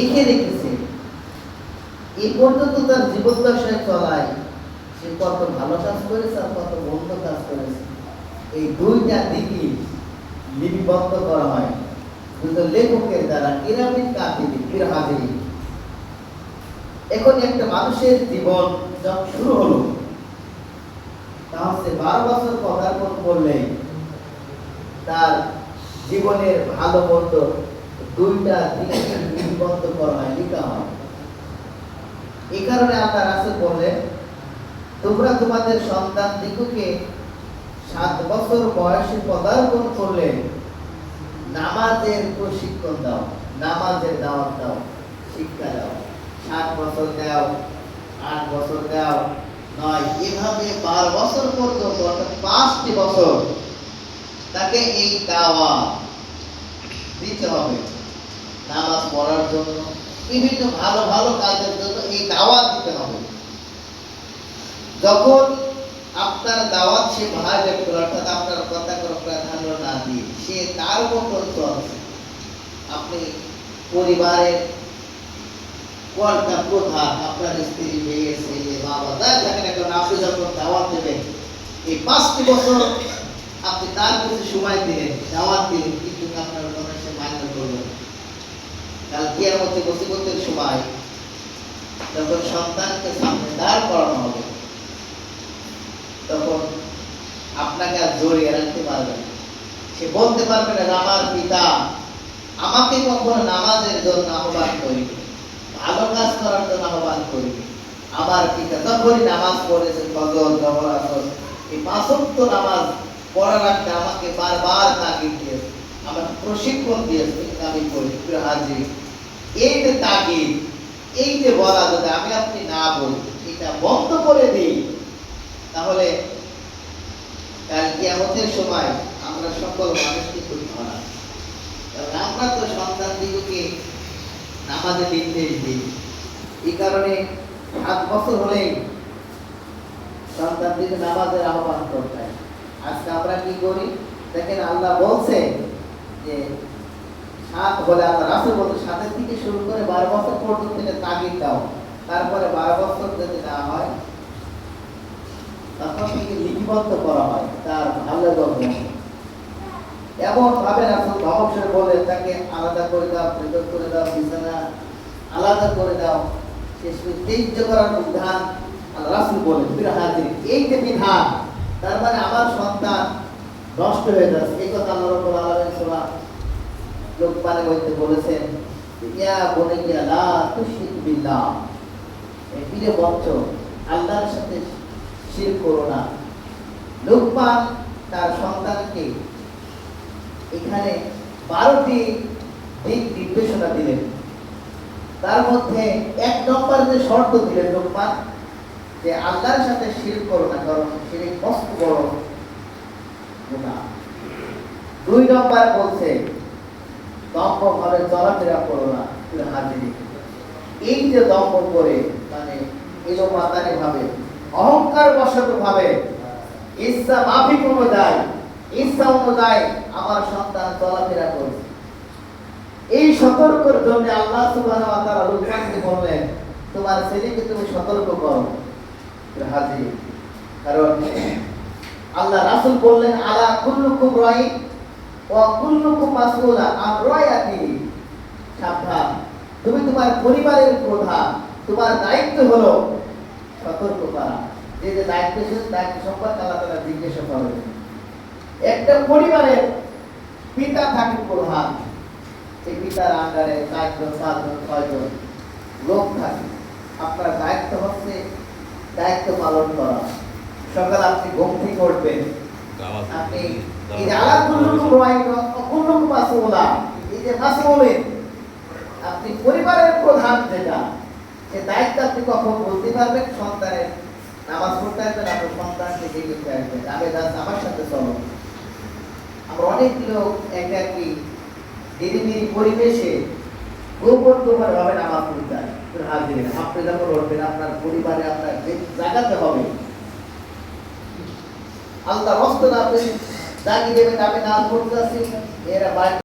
লিখে রেখেছে। এই পর্যন্ত তার জীবন দশায় চলায়। সে কত ভালো কাজ করেছে আর কত মন্দ কাজ করেছে। এই দুইটা দিকই লিপিবদ্ধ করা হয়। দুটো লেখকের দ্বারা কাহিনী পীর হাজিরি এখন একটা মানুষের জীবন যখন শুরু হলো, তা হচ্ছে বারো বছর পদার্পণ করলে তার জীবনের ভালো মন্দ দুইটা দিকে লিপিবদ্ধ করা হয়, লিখা হয়। এই কারণে আল্লাহ রাসুল বললেন, তোমরা তোমাদের সন্তান দিগুকে সাত বছর বয়সে পদার্পণ করলে নামাজের প্রশিক্ষণ দাও, নামাজের দাওয়াত দাও, শিক্ষা দাও। সাত বছর দাও, আট বছর দাও, নয়, এভাবে বারো বছর পর্যন্ত, অর্থাৎ পাঁচটি বছর তাকে এই দাওয়া দিতে হবে। নামাজ পড়ার জন্য, বিভিন্ন ভালো ভালো কাজের জন্য এই দাওয়াত দিতে হবে। যখন আপনার দাওয়াত সে ভাইবে অর্থাৎ আপনার কথা কোনো প্রাধান্য না দিয়ে, সে তার মতন চলছে আপনি পরিবারের কর্তা প্রধান, আপনার স্ত্রী, মেয়ে, ছেলে, বাবা যাই থাকেন না কেন, আপনি যখন দাওয়াত দেবেন, এই পাঁচটি বছর আপনি তার প্রতি সময় দিলেন, দাওয়াত দিলেন, কিন্তু আপনার কথা কাল কিয়ামতে সময় যখন সন্তানকে সামনে দাঁড় করানো হবে, তখন আপনাকে আর রাখতে পারবে সে বলতে পারবে না, আমার পিতা আমাকে কখনো নামাজের জন্য আহ্বান করি ভালো কাজ করার জন্য আহ্বান করি আমার পিতা তখনই নামাজ পড়েছে, ফজর, জহর, আসর, এই নামাজ পড়া রাখতে আমাকে বারবার তাগিদ দিয়েছে। আমাকে প্রশিক্ষণ দিয়েছে করি প্রিয় হাজির এই যে তাগিদ, এই যে বলা যদি আমি আপনি না বলি, এটা বন্ধ করে দিই, তাহলে কাল কিয়ামতের সময় আমরা সকল মানুষকে খুব ধরা কারণ আমরা তো সন্তান দিগকে নামাজে নির্দেশ দিই। এই কারণে সাত বছর হলেই সন্তান দিকে নামাজের আহ্বান করতে আজকে আমরা কি করি? দেখেন আল্লাহ বলছে যে সাত বলে আল্লাহ রাসুল বলছে সাতের থেকে শুরু করে বারো বছর পর্যন্ত তাগিদ দাও। তারপরে বারো বছর যদি না হয়, তখন থেকে লিপিবদ্ধ করা হয় তার ভালো গল্প এমন ভাবে রাসুল ধমক বলে তাকে আলাদা করে দাও, পৃথক করে দাও, বিছানা আলাদা করে দাও। শেষ ঐতিহ্য করার বিধান রাসুল বলে হাজির এই যে বিধান। তার মানে আমার সন্তান নষ্ট হয়ে যাচ্ছে। এই কথা আল্লাহ রব্বুল আলামিন সূরা লোকমানে বলতে বলেছেন, ইয়া বুনাইয়া লা তুশরিক বিল্লাহ। প্রিয় বচ্চ আল্লাহর সাথে শিরক করো না। লোকমান তার সন্তানকে এখানে বারোটি দিক নির্দেশনা দিলেন। তার মধ্যে এক নম্বর যে শর্ত দিলেন লোকমান, যে আল্লাহর সাথে শিরক করো না, কারণ শিরিক মস্ত বড়। দুই নম্বর বলছে, দম্ভ ভাবে চলাফেরা করো না হাজিরি। এই যে দম্ভ করে মানে এলো ভাবে অহংকার বশত ভাবে ইচ্ছা মাফিক অনুযায়ী ইচ্ছা অনুযায়ী আমার সন্তান চলাফেরা করছে। এই সতর্কর জন্য আল্লাহ সুবহানাহু ওয়া তাআলা বললেন, তোমার ছেলেকে তুমি সতর্ক করো হাজির। কারণ আল্লাহ রাসূল বললেন, আলা কুল্লুকুম রাই ওয়া কুল্লুকুম মাসউলা আন রায়াতি সাবধান। তুমি তোমার পরিবারের প্রধান, তোমার দায়িত্ব হলো সতর্ক করা যে যে দায়িত্বশীল, দায়িত্ব সম্পর্কে আল্লাহ তাআলা জিজ্ঞাসা করবেন একটা পরিবারের পিতা থাকে প্রধান এই পিতার আন্ডারে চারজন, পাঁচজন, ছয়জন লোক থাকে। আপনার দায়িত্ব হচ্ছে দায়িত্ব পালন করা। সকালে আপনি ঘুম থেকে উঠবেন। আপনি এই যে এই যে আপনি পরিবারের প্রধান যেটা সে দায়িত্ব আপনি কখন বলতে পারবেন? সন্তানের নামাজ পড়তে আসবেন আপনার সন্তানকে দিতে আসবেন। আমি যাচ্ছি আমার সাথে চলো। আমরা অনেক লোক একাকি নিরিবিলি পরিবেশে গোপন গোপন ভাবে নামাজ পড়তে হাজির আপনি যখন উঠবেন আপনার পরিবারে আপনার জায়গাতে হবে আল্লাহ রস্ত না জাগিয়ে দেবেন আমি না করতে এরা বাইরে